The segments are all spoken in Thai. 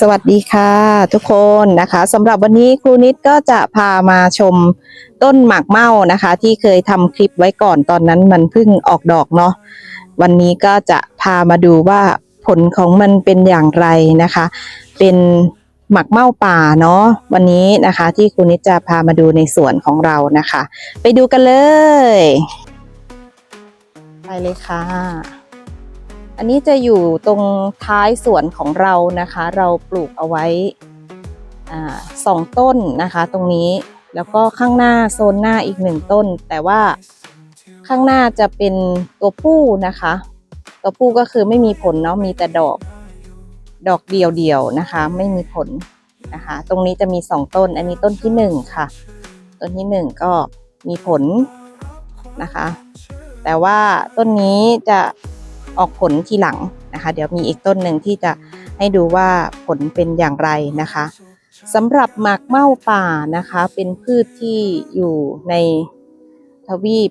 สวัสดีค่ะทุกคนนะคะสำหรับวันนี้ครูนิดก็จะพามาชมต้นหมากเม่านะคะ ที่เคยทำคลิปไว้ก่อนตอนนั้นมันเพิ่งออกดอกเนาะวันนี้ก็จะพามาดูว่าผลของมันเป็นอย่างไรนะคะ เป็นหมากเม่าป่าเนาะวันนี้นะคะ ที่ครูนิดจะพามาดูในสวนของเรานะคะ ไปดูกันเลย ไปเลยค่ะ อันนี้จะอยู่ตรงท้ายสวนของเรานะคะ เราปลูกเอาไว้สองต้นนะคะ ตรงนี้แล้วก็ข้างหน้าโซนหน้าอีกหนึ่งต้น แต่ว่าข้างหน้าจะเป็นตัวผู้นะคะ ตัวผู้ก็คือไม่มีผลเนาะมีแต่ดอก ดอกเดียวๆนะคะ ไม่มีผลนะคะ ตรงนี้จะมีสองต้น อันนี้ต้นที่หนึ่งค่ะ ต้นที่หนึ่งก็มีผลนะคะ แต่ว่าต้นนี้จะ ออกผลทีหลังนะคะ เดี๋ยวมีอีกต้นหนึ่งที่จะให้ดูว่าผลเป็นอย่างไรนะคะสำหรับหมากเม่าป่านะคะ เป็นพืชที่อยู่ในทวีป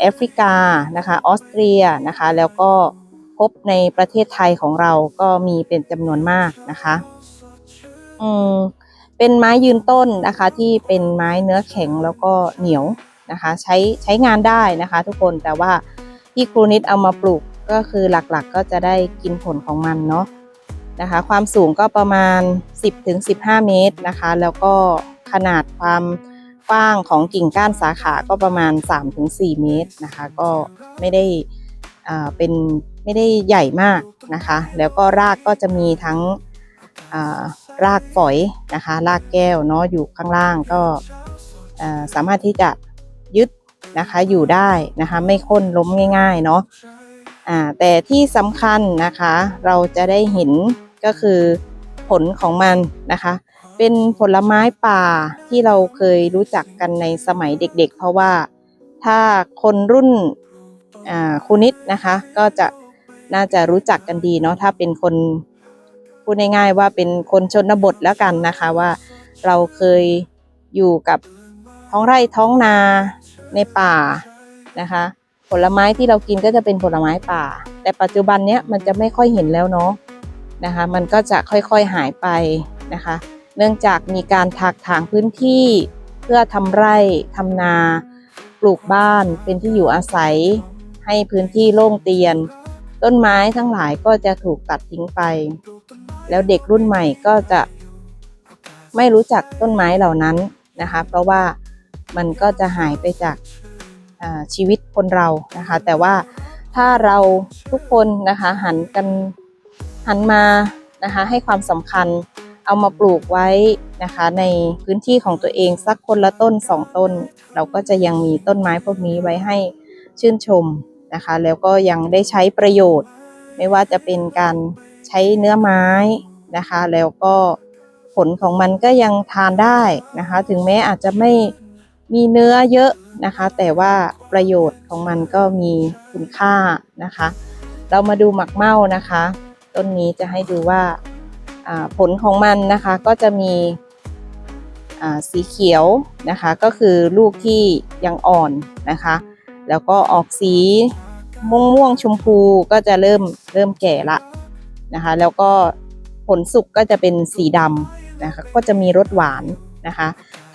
แอฟริกานะคะออสเตรียนะคะ แล้วก็พบในประเทศไทยของเราก็มีเป็นจำนวนมากนะคะอืมเป็นไม้ยืนต้นนะคะ ที่เป็นไม้เนื้อแข็งแล้วก็เหนียวนะคะ ใช้ใช้งานได้นะคะ ทุกคนแต่ว่า ที่ครูนิดเอามาปลูกก็คือหลักๆก็จะได้กินผลของมันเนาะนะคะ ความสูงก็ประมาณ 10-15 เมตรนะคะ แล้วก็ขนาดความกว้างของกิ่งก้านสาขาก็ประมาณ 3-4 เมตรนะคะ ก็ไม่ได้อ่าเป็นไม่ได้ใหญ่มากนะคะ แล้วก็รากก็จะมีทั้งอ่ารากฝอยนะคะ รากแก้วเนาะอยู่ข้างล่างก็อ่าสามารถที่จะ นะคะ อยู่ได้นะคะ ไม่ค้นล้มง่าย ๆ เนาะอ่าแต่ที่สำคัญนะคะ เราจะได้เห็นก็คือผลของมันนะคะ เป็นผลไม้ป่าที่เราเคยรู้จักกันในสมัยเด็ก ๆ เพราะว่าถ้าคนรุ่นครูนิดนะคะ ก็จะน่าจะรู้จักกันดีเนาะถ้าเป็นคนพูดง่ายๆว่าเป็นคนชนบทแล้วกันนะคะว่าเราเคยอยู่กับท้องไร่ท้องนา ในป่านะคะ ผลไม้ที่เรากินก็จะเป็นผลไม้ป่า แต่ปัจจุบันเนี้ยมันจะไม่ค่อยเห็นแล้วเนาะนะคะ มันก็จะค่อยๆหายไปนะคะ เนื่องจากมีการถักถางพื้นที่เพื่อทำไร่ทำนา ปลูกบ้านเป็นที่อยู่อาศัย ให้พื้นที่โล่งเตียน ต้นไม้ทั้งหลายก็จะถูกตัดทิ้งไป แล้วเด็กรุ่นใหม่ก็จะไม่รู้จักต้นไม้เหล่านั้นนะคะ เพราะว่า มันก็จะหายไปจากชีวิตคนเรานะคะ แต่ว่าถ้าเราทุกคนนะคะหันกันหันมานะคะให้ความสำคัญเอามาปลูกไว้นะคะในพื้นที่ของตัวเองสักคนละต้นสองต้น เราก็จะยังมีต้นไม้พวกนี้ไว้ให้ชื่นชมนะคะ แล้วก็ยังได้ใช้ประโยชน์ ไม่ว่าจะเป็นการใช้เนื้อไม้นะคะ แล้วก็ผลของมันก็ยังทานได้นะคะ ถึงแม้อาจจะไม่ มีเนื้อเยอะนะคะ แต่ว่าประโยชน์ของมันก็มีคุณค่านะคะ เรามาดูหมักเม่านะคะ ต้นนี้จะให้ดูว่าผลของมันนะคะก็จะมีสีเขียวนะคะก็คือลูกที่ยังอ่อนนะคะ แล้วก็ออกสีม่วงม่วงชมพูก็จะเริ่มเริ่มแก่ละนะคะ แล้วก็ผลสุกก็จะเป็นสีดำนะคะก็จะมีรสหวานนะคะ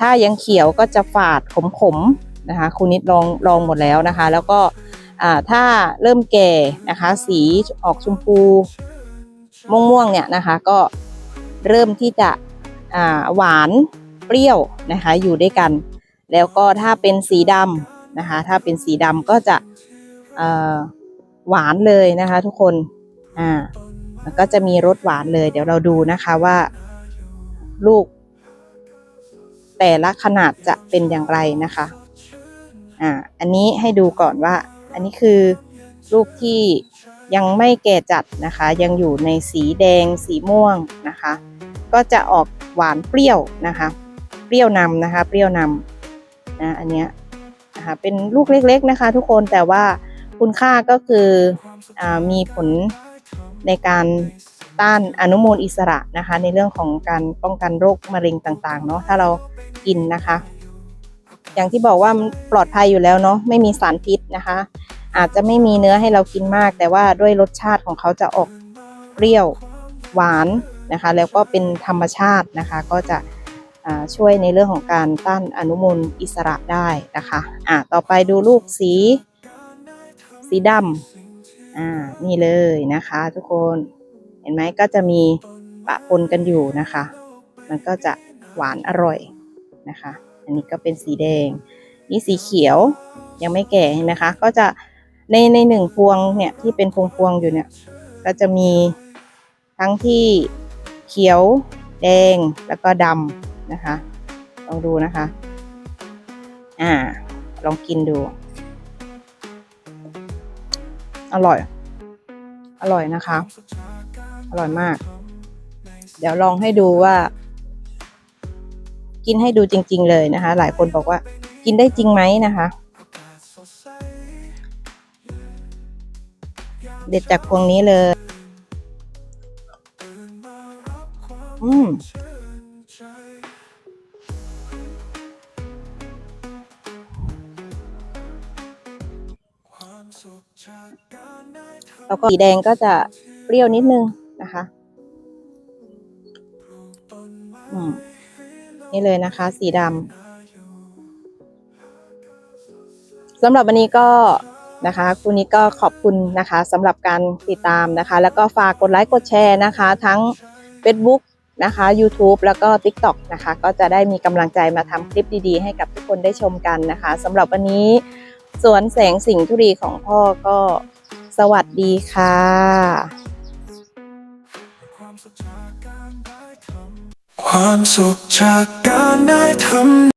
ถ้ายังเขียวก็จะฝาดขมๆนะคะคุณนิดลองลองหมดแล้วนะคะ แล้วก็ถ้าเริ่มแก่นะคะ สีออกชมพูม่วงๆเนี่ยนะคะ ก็เริ่มที่จะหวานเปรี้ยวนะคะอยู่ด้วยกัน แล้วก็ถ้าเป็นสีดำนะคะ ถ้าเป็นสีดำก็จะหวานเลยนะคะทุกคนอ่ามันก็จะมีรสหวานเลย เดี๋ยวเราดูนะคะว่าลูก แต่ละขนาดจะเป็นอย่างไรนะคะอ่าอันนี้ให้ดูก่อนว่า อันนี้คือลูกที่ยังไม่แก่จัดนะคะ ยังอยู่ในสีแดงสีม่วงนะคะ ก็จะออกหวานเปรี้ยวนะคะ เปรี้ยวนำนะคะ เปรี้ยวนำนะอันเนี้ยนะคะเป็นลูกเล็กๆนะคะ ทุกคนแต่ว่าคุณค่าก็คืออมีผลในการต้านอนุมูลอิสระนะคะ ในเรื่องของการป้องกันโรคมะเร็งต่างๆเนาะถ้าเรา กินนะคะ อย่างที่บอกว่ามันปลอดภัยอยู่แล้วเนาะไม่มีสารพิษนะคะ อาจจะไม่มีเนื้อให้เรากินมาก แต่ว่าด้วยรสชาติของเขาจะออกเปรี้ยวหวานนะคะ แล้วก็เป็นธรรมชาตินะคะ ก็จะช่วยในเรื่องของการต้านอนุมูลอิสระได้นะคะอะต่อไปดูลูกสี สีดำอ่านี่เลยนะคะ ทุกคนเห็นไหมก็จะมีปะปนกันอยู่นะคะ มันก็จะหวานอร่อย นะคะ อันนี้ก็เป็นสีแดง นี่สีเขียวยังไม่แก่เห็นไหมคะ ก็จะในในหนึ่งพวงเนี่ยที่เป็นพวงพวงอยู่เนี่ย ก็จะมีทั้งที่เขียวแดงแล้วก็ดำนะคะ ลองดูนะคะ อ่า ลองกินดู อร่อย อร่อยนะคะ อร่อยมาก เดี๋ยวลองให้ดูว่า กินให้ดูจริง ๆ เลยนะคะ หลายคนบอกว่ากินได้จริงไหมนะคะ เด็ดจากพวงนี้เลย อืมแล้วก็สีแดงก็จะเปรี้ยวนิดนึงนะคะ อืม นี่เลยนะคะ สีดำสำหรับวันนี้ก็นะคะคุณนี้ก็ขอบคุณนะคะสำหรับการติดตามนะคะ แล้วก็ฝากกดไลค์กดแชร์นะคะ ทั้ง Facebook นะคะ YouTube แล้วก็ TikTok นะคะ ก็จะได้มีกำลังใจมาทำคลิปดีๆ ให้กับทุกคนได้ชมกันนะคะสำหรับวันนี้สวนแสงสิงห์ธุรีของพ่อก็สวัสดีค่ะ ความสุขจากการได้ทำ